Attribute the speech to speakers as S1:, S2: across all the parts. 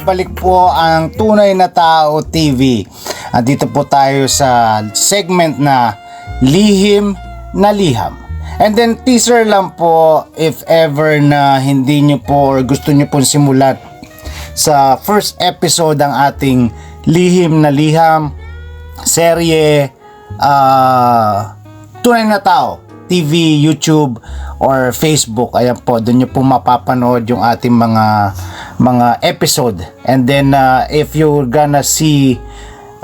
S1: Balik po ang Tunay na Tao TV. At dito po tayo sa segment na Lihim na Liham. And then teaser lang po if ever na hindi nyo po or gusto nyo po simulat sa first episode ng ating Lihim na Liham serye ah Tunay na Tao TV, YouTube or Facebook. Ayan po, doon nyo po mapapanood yung ating mga mga episode. And then uh, if you're gonna see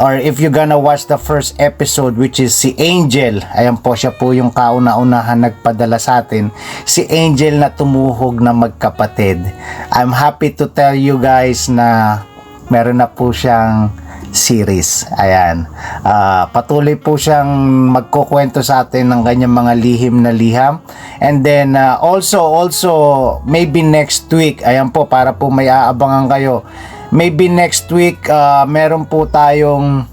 S1: or if you're gonna watch the first episode which is si Angel, ayan po siya po yung kauna-unahan nagpadala sa atin. Si Angel na tumuhog na magkapatid. I'm happy to tell you guys na meron na po siyang series. Ayan. Ah, patuloy po siyang magkukwento sa atin ng kanyang mga lihim na liham. And then ah, also also maybe next week, ayan po para po may aabangan kayo. Maybe next week ah, meron po tayong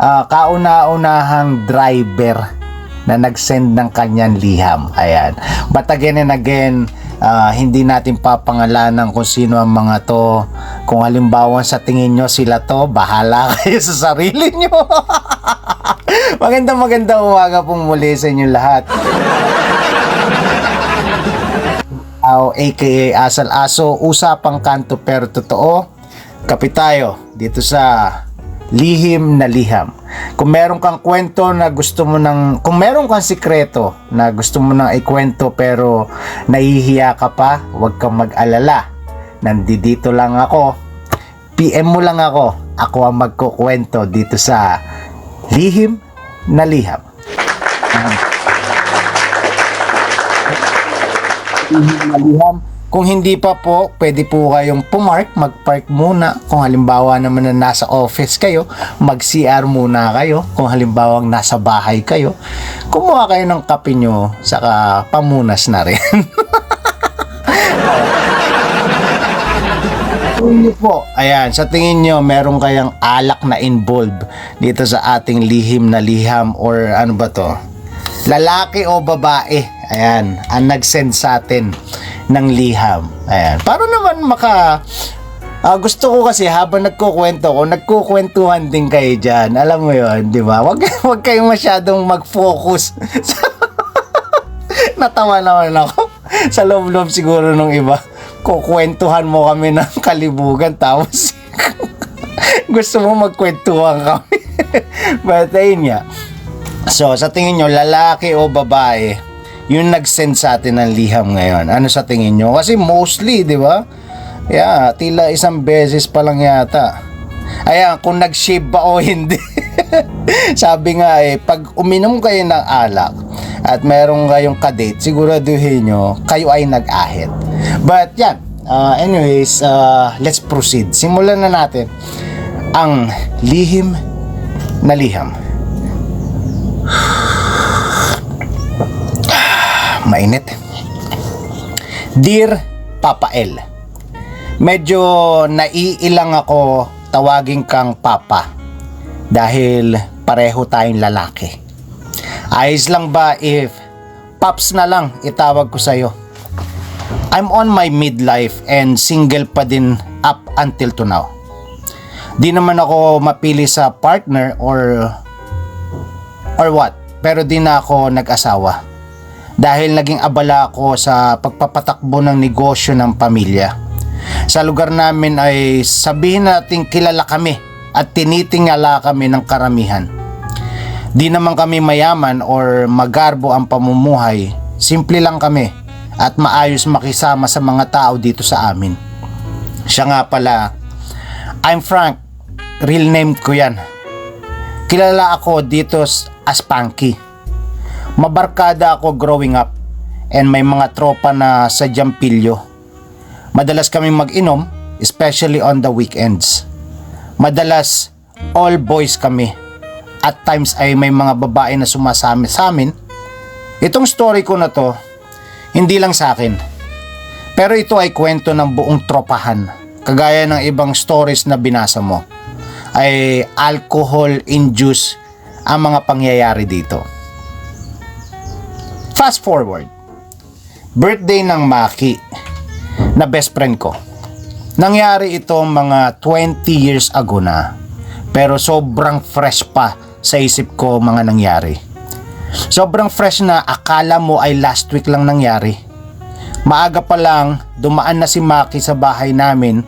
S1: ah, kauna-unahang driver na nag-send ng kanyang liham. Ayan. But again and again, ah, hindi natin papangalanan kung sino ang mga to. Kung halimbawa sa tingin nyo sila to, bahala kayo sa sarili nyo. magandang magandang umaga pong muli sa inyo lahat. Aw, aka Asal Aso, usapang kanto pero totoo. Kapit tayo dito sa lihim na liham. Kung meron kang kwento na gusto mo nang, kung meron kang sikreto na gusto mo nang ikwento pero nahihiya ka pa, huwag kang mag-alala. Nandito lang ako. PM mo lang ako. Ako ang magkukwento dito sa lihim na liham. maliham. Kung hindi pa po, pwede po kayong pumark, mag-park muna. Kung halimbawa naman na nasa office kayo, mag-CR muna kayo. Kung halimbawa nasa bahay kayo, kumuha kayo ng kape nyo, saka pamunas na rin. Niyo po, ayan, sa tingin nyo, meron kayang alak na involved dito sa ating lihim na liham or ano ba to? Lalaki o babae? Ayan, ang nag-send sa atin ng liham. Ayan, para naman maka... Ah, gusto ko kasi habang nagkukwento ko, nagkukwentuhan din kayo dyan. Alam mo yon di ba? Wag, wag kayong masyadong mag-focus. Natawa naman ako. Sa loob-loob siguro nung iba. Kukwentuhan mo kami ng kalibugan tapos gusto mo magkwentuhan kami. But ayun nga. So, sa tingin nyo, lalaki o babae, yung nag-send sa atin ng liham ngayon. Ano sa tingin nyo? Kasi mostly, di ba? Yeah, tila isang beses pa lang yata. Ayan, kung nag-shave ba o hindi. Sabi nga eh, pag uminom kayo ng alak at meron kayong kadate, siguraduhin nyo, kayo ay nag-ahit. But yan, uh, anyways, uh, let's proceed. Simulan na natin ang lihim na liham. Mainit. Dear Papa L, medyo naiilang ako tawagin kang Papa dahil pareho tayong lalaki. Ayos lang ba if Paps na lang itawag ko sa'yo? I'm on my midlife and single pa din up until to now. Di naman ako mapili sa partner or or what, pero di na ako nag-asawa dahil naging abala ako sa pagpapatakbo ng negosyo ng pamilya. Sa lugar namin ay sabihin natin kilala kami at tinitingala kami ng karamihan. Di naman kami mayaman or magarbo ang pamumuhay, simple lang kami at maayos makisama sa mga tao dito sa amin. Siya nga pala, I'm Frank, real name ko yan. Kilala ako dito as Punky mabarkada ako growing up and may mga tropa na sa Jampilyo. Madalas kami mag-inom, especially on the weekends. Madalas, all boys kami. At times ay may mga babae na sumasami sa amin. Itong story ko na to, hindi lang sa akin. Pero ito ay kwento ng buong tropahan. Kagaya ng ibang stories na binasa mo. Ay alcohol-induced ang mga pangyayari dito. Fast forward. Birthday ng Maki na best friend ko. Nangyari ito mga 20 years ago na. Pero sobrang fresh pa sa isip ko mga nangyari. Sobrang fresh na akala mo ay last week lang nangyari. Maaga pa lang, dumaan na si Maki sa bahay namin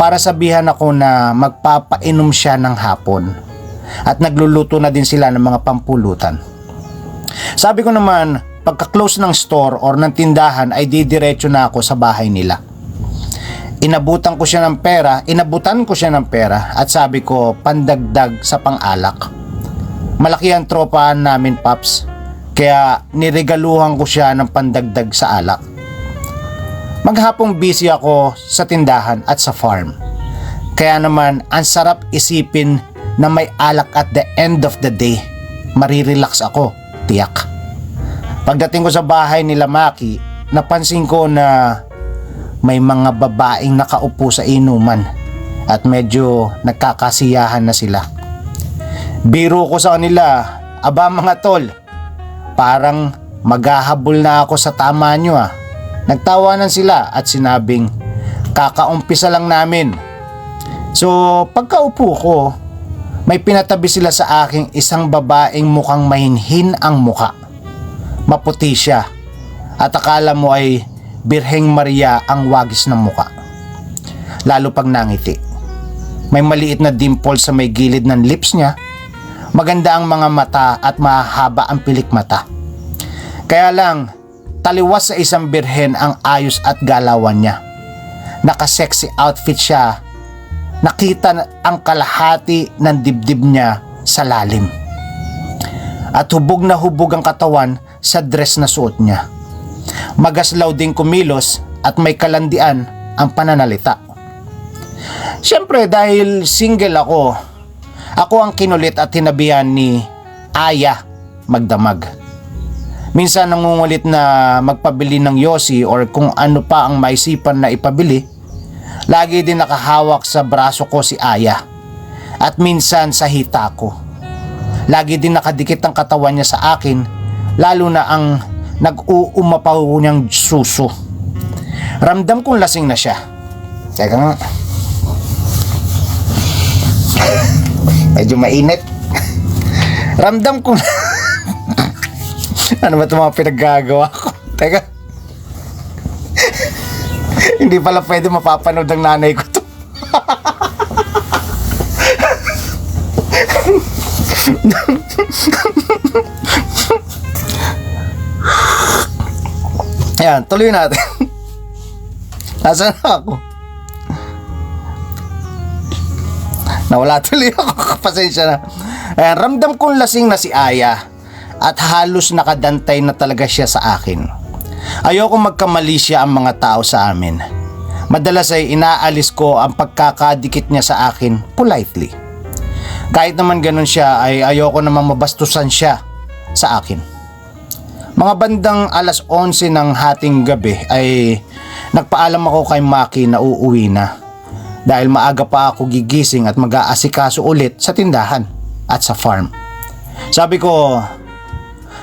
S1: para sabihan ako na magpapainom siya ng hapon. At nagluluto na din sila ng mga pampulutan. Sabi ko naman, pagka-close ng store or ng tindahan ay didiretso na ako sa bahay nila. Inabutan ko siya ng pera, inabutan ko siya ng pera at sabi ko pandagdag sa pangalak. Malaki ang tropa namin paps, kaya niregaluhan ko siya ng pandagdag sa alak. Maghapong busy ako sa tindahan at sa farm. Kaya naman ang sarap isipin na may alak at the end of the day. Marirelax ako, tiyak. Pagdating ko sa bahay nila Maki, napansin ko na may mga babaeng nakaupo sa inuman at medyo nagkakasiyahan na sila. Biro ko sa kanila, aba mga tol, parang maghahabol na ako sa tama nyo ah. Nagtawanan sila at sinabing, kakaumpisa lang namin. So pagkaupo ko, may pinatabi sila sa aking isang babaeng mukhang mahinhin ang muka. Maputi siya at akala mo ay Birheng Maria ang wagis ng muka. Lalo pag nangiti. May maliit na dimple sa may gilid ng lips niya. Maganda ang mga mata at mahaba ang pilik mata. Kaya lang, taliwas sa isang birhen ang ayos at galawan niya. Naka-sexy outfit siya. Nakita ang kalahati ng dibdib niya sa lalim. At hubog na hubog ang katawan sa dress na suot niya magaslaw ding kumilos at may kalandian ang pananalita. Siyempre dahil single ako, ako ang kinulit at tinabihan ni Aya magdamag. Minsan nangungulit na magpabili ng yosi or kung ano pa ang maisipan na ipabili, lagi din nakahawak sa braso ko si Aya at minsan sa hita ko. Lagi din nakadikit ang katawan niya sa akin lalo na ang nag-uumapaw niyang suso. Ramdam kong lasing na siya. Teka nga. Medyo mainit. Ramdam ko ano ba itong mga pinaggagawa ko? Teka. Hindi pala pwede mapapanood ng nanay ko to. Ayan, tuloy natin. Nasaan na ako? Nawala tuloy ako. Pasensya na. Ayan, ramdam kong lasing na si Aya at halos nakadantay na talaga siya sa akin. Ayoko magkamali siya ang mga tao sa amin. Madalas ay inaalis ko ang pagkakadikit niya sa akin politely. Kahit naman ganun siya ay ayoko naman mabastusan siya sa akin. Mga bandang alas 11 ng hating gabi ay nagpaalam ako kay Maki na uuwi na. Dahil maaga pa ako gigising at mag-aasikaso ulit sa tindahan at sa farm. Sabi ko,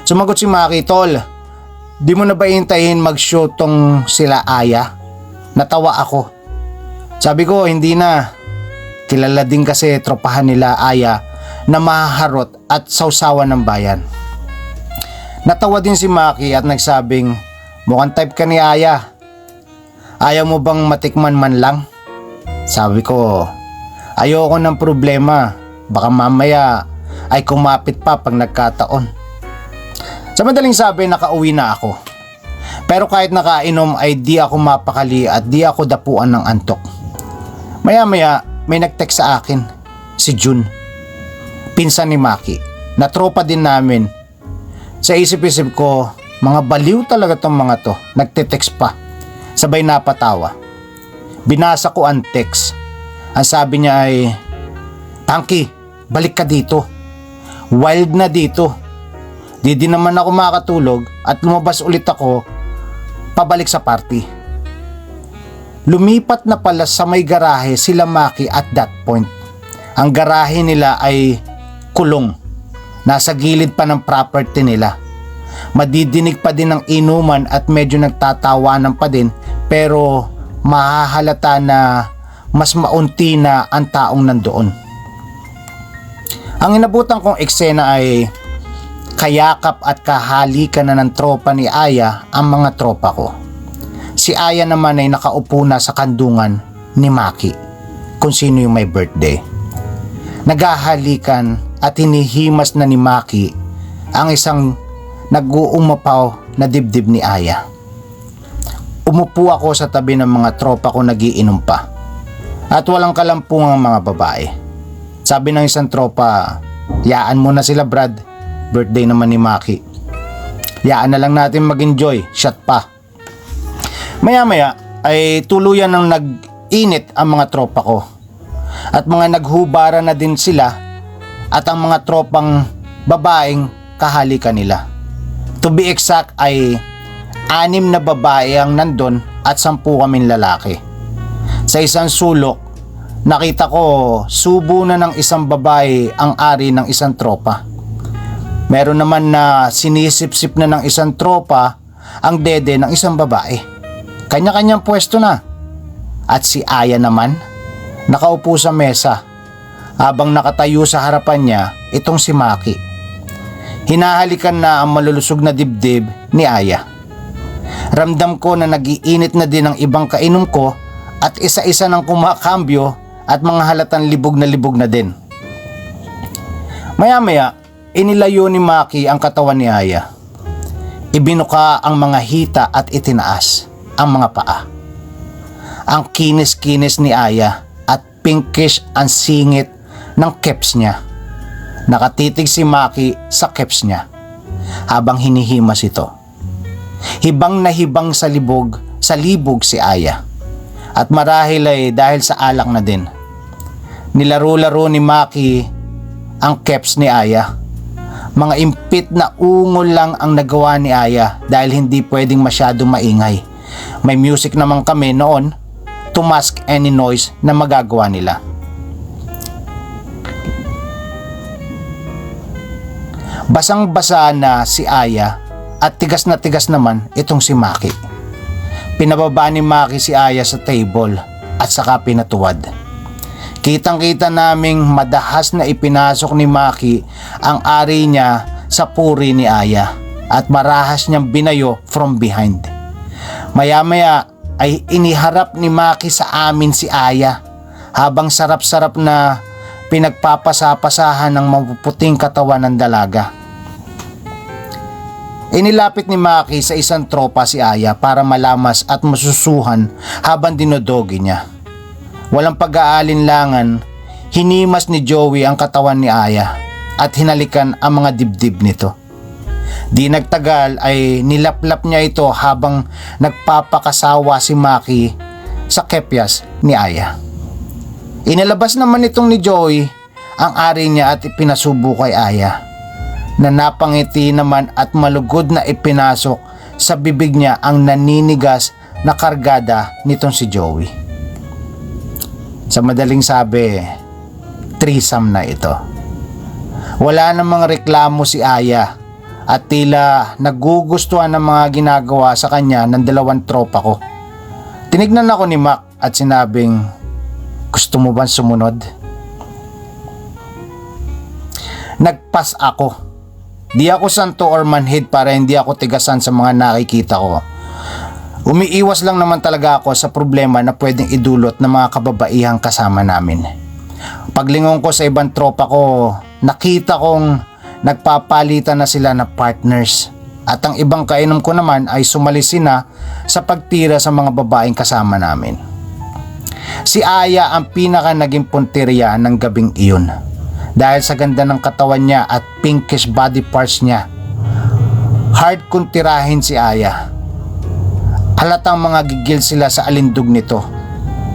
S1: sumagot si Maki, Tol, di mo na ba hintayin mag-show tong sila Aya? Natawa ako. Sabi ko, hindi na. Kilala din kasi tropahan nila Aya na mahaharot at sausawan ng bayan. Natawa din si Maki at nagsabing, mukhang type ka ni Aya. Ayaw mo bang matikman man lang? Sabi ko, ayoko ng problema. Baka mamaya ay kumapit pa pag nagkataon. Sa madaling sabi, nakauwi na ako. Pero kahit nakainom ay di ako mapakali at di ako dapuan ng antok. Maya maya may nag-text sa akin, si Jun. Pinsan ni Maki, na tropa din namin sa isip-isip ko, mga baliw talaga tong mga to. Nagte-text pa. Sabay napatawa. Binasa ko ang text. Ang sabi niya ay, Tangki, balik ka dito. Wild na dito. Di din naman ako makatulog at lumabas ulit ako pabalik sa party. Lumipat na pala sa may garahe sila Maki at that point. Ang garahe nila ay kulong. Nasa gilid pa ng property nila. Madidinig pa din ng inuman at medyo nagtatawanan pa din pero mahahalata na mas maunti na ang taong nandoon. Ang inabutan kong eksena ay kayakap at kahalikan na ng tropa ni Aya ang mga tropa ko. Si Aya naman ay nakaupo na sa kandungan ni Maki kung sino yung may birthday. Nagahalikan at hinihimas na ni Maki ang isang nag-uumapaw na dibdib ni Aya. Umupo ako sa tabi ng mga tropa ko nagiinom pa at walang kalampung ang mga babae. Sabi ng isang tropa, yaan mo na sila Brad, birthday naman ni Maki. Yaan na lang natin mag-enjoy, shot pa. Maya maya ay tuluyan ng nag-init ang mga tropa ko. At mga naghubara na din sila at ang mga tropang babaeng kahalikan nila. To be exact ay anim na babae ang nandun at sampu kaming lalaki. Sa isang sulok, nakita ko subo na ng isang babae ang ari ng isang tropa. Meron naman na sinisip-sip na ng isang tropa ang dede ng isang babae. Kanya-kanyang pwesto na. At si Aya naman, nakaupo sa mesa habang nakatayo sa harapan niya itong si Maki. Hinahalikan na ang malulusog na dibdib ni Aya. Ramdam ko na nagiinit na din ang ibang kainom ko at isa-isa ng kumakambyo at mga halatang libog na libog na din. Maya-maya, inilayo ni Maki ang katawan ni Aya. Ibinuka ang mga hita at itinaas ang mga paa. Ang kinis-kinis ni Aya at pinkish ang singit ng keps niya. Nakatitig si Maki sa keps niya habang hinihimas ito. Hibang na hibang sa libog, sa libog si Aya. At marahil ay dahil sa alak na din. Nilaro-laro ni Maki ang keps ni Aya. Mga impit na ungol lang ang nagawa ni Aya dahil hindi pwedeng masyado maingay. May music naman kami noon to mask any noise na magagawa nila. Basang-basa na si Aya at tigas na tigas naman itong si Maki. Pinababa ni Maki si Aya sa table at saka pinatuwad. Kitang-kita naming madahas na ipinasok ni Maki ang ari niya sa puri ni Aya at marahas niyang binayo from behind. Maya-maya ay iniharap ni Maki sa amin si Aya habang sarap-sarap na pinagpapasapasahan ng mapuputing katawan ng dalaga. Inilapit ni Maki sa isang tropa si Aya para malamas at masusuhan habang dinodogi niya. Walang pag-aalinlangan, hinimas ni Joey ang katawan ni Aya at hinalikan ang mga dibdib nito. Di nagtagal ay nilaplap niya ito habang nagpapakasawa si Maki sa kepyas ni Aya. Inalabas naman itong ni Joey ang ari niya at ipinasubo kay Aya na napangiti naman at malugod na ipinasok sa bibig niya ang naninigas na kargada nitong si Joey. Sa madaling sabi, threesome na ito. Wala namang reklamo si Aya at tila nagugustuhan ng mga ginagawa sa kanya ng dalawang tropa ko. Tinignan ako ni Mac at sinabing, gusto mo bang sumunod? Nagpas ako. Di ako santo or manhid para hindi ako tigasan sa mga nakikita ko. Umiiwas lang naman talaga ako sa problema na pwedeng idulot ng mga kababaihang kasama namin. Paglingon ko sa ibang tropa ko, nakita kong nagpapalitan na sila na partners. At ang ibang kainom ko naman ay sumalisi na sa pagtira sa mga babaeng kasama namin. Si Aya ang pinaka naging punteriya ng gabing iyon. Dahil sa ganda ng katawan niya at pinkish body parts niya. Hard kong tirahin si Aya. Halatang mga gigil sila sa alindog nito.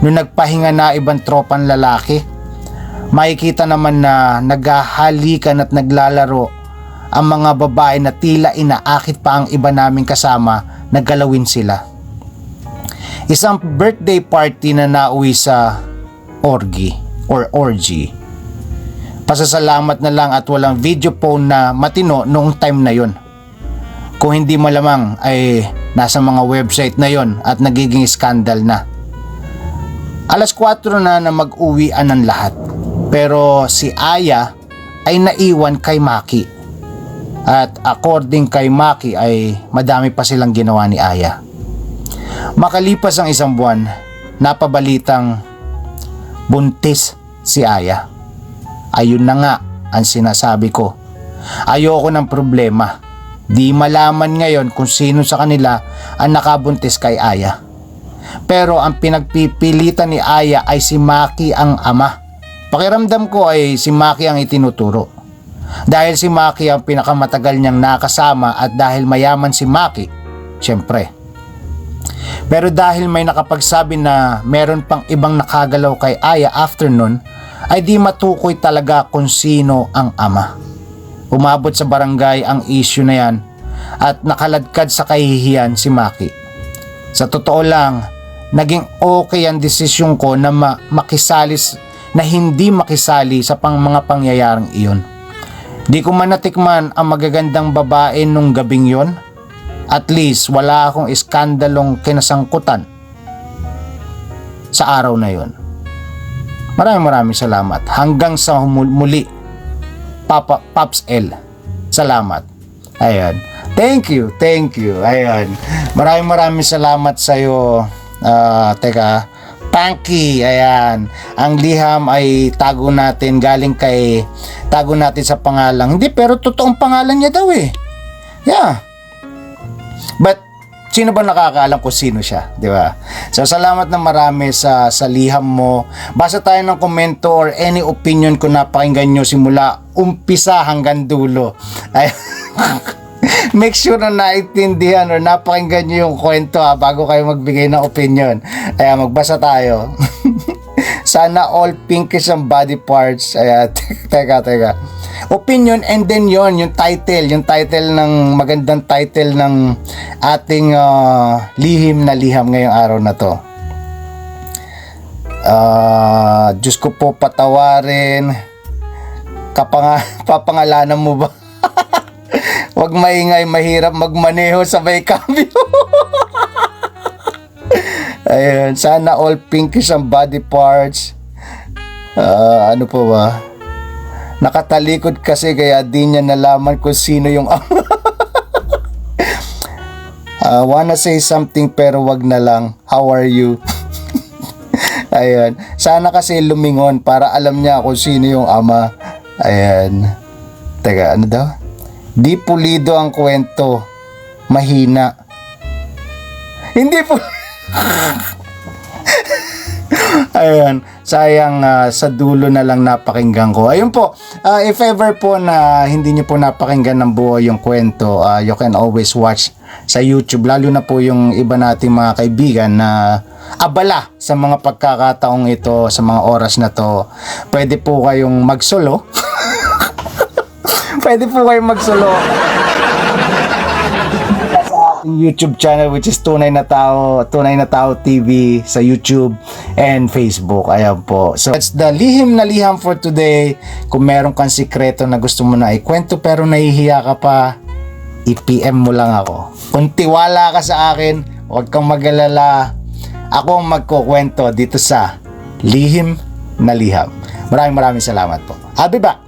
S1: Nung nagpahinga na ibang tropan lalaki, makikita naman na naghahalikan at naglalaro ang mga babae na tila inaakit pa ang iba naming kasama na galawin sila. Isang birthday party na nauwi sa orgy or orgy. Pasasalamat na lang at walang video phone na matino noong time na yon. Kung hindi malamang ay nasa mga website na yon at nagiging scandal na. Alas 4 na na mag-uwian ng lahat. Pero si Aya ay naiwan kay Maki. At according kay Maki ay madami pa silang ginawa ni Aya. Makalipas ang isang buwan, napabalitang buntis si Aya. Ayun na nga ang sinasabi ko. Ayoko ng problema. Di malaman ngayon kung sino sa kanila ang nakabuntis kay Aya. Pero ang pinagpipilitan ni Aya ay si Maki ang ama. Pakiramdam ko ay si Maki ang itinuturo. Dahil si Maki ang pinakamatagal niyang nakasama at dahil mayaman si Maki, syempre. Pero dahil may nakapagsabi na meron pang ibang nakagalaw kay Aya after nun, ay di matukoy talaga kung sino ang ama. Umabot sa barangay ang issue na yan at nakaladkad sa kahihiyan si Maki. Sa totoo lang, naging okay ang desisyon ko na ma- makisalis na hindi makisali sa pang mga pangyayaring iyon. Di ko man natikman ang magagandang babae nung gabing yon. At least wala akong iskandalong kinasangkutan sa araw na yon. Maraming maraming salamat. Hanggang sa muli, Papa, Pops L. Salamat. Ayan. Thank you, thank you. Ayan. Maraming maraming salamat sa iyo. teka, Panky, ayan. Ang liham ay tago natin galing kay tago natin sa pangalan. Hindi, pero totoong pangalan niya daw eh. Yeah. But sino ba nakakaalam kung sino siya, di ba? So salamat na marami sa sa liham mo. Basa tayo ng komento or any opinion kung napakinggan nyo simula umpisa hanggang dulo. Ay, make sure na naintindihan or napakinggan nyo yung kwento ha, bago kayo magbigay ng opinion. Ayan, magbasa tayo. Sana all pinkish ang body parts. Ayan, teka, teka. Opinion and then yon yung title, yung title ng magandang title ng ating ah, lihim na liham ngayong araw na to. Ah, Diyos ko po patawarin. Kapanga, papangalanan mo ba? Huwag maingay, mahirap magmaneho sa may cambio. Ayun, sana all pinkish ang body parts. Ah, ano po ba? Nakatalikod kasi kaya di niya nalaman kung sino yung ama. Ah, wanna say something pero wag na lang. How are you? Ayan. Sana kasi lumingon para alam niya kung sino yung ama. Ayan. Teka, ano daw? Di pulido ang kwento. Mahina. Hindi po. Ayan, sayang ah, sa dulo na lang napakinggan ko. Ayun po, ah, if ever po na hindi niyo po napakinggan ng buo yung kwento, ah, you can always watch sa YouTube. Lalo na po yung iba nating mga kaibigan na abala sa mga pagkakataong ito, sa mga oras na to. Pwede po kayong magsolo. Pwede po kayong magsolo YouTube channel which is Tunay na Tao, Tunay na Tao TV sa YouTube and Facebook. Ayan po. So that's the lihim na liham for today. Kung meron kang sikreto na gusto mo na ikwento pero nahihiya ka pa, i-PM mo lang ako. Kung tiwala ka sa akin, huwag kang magalala. Ako ang magkukwento dito sa Lihim na Liham. Maraming maraming salamat po. I'll be back.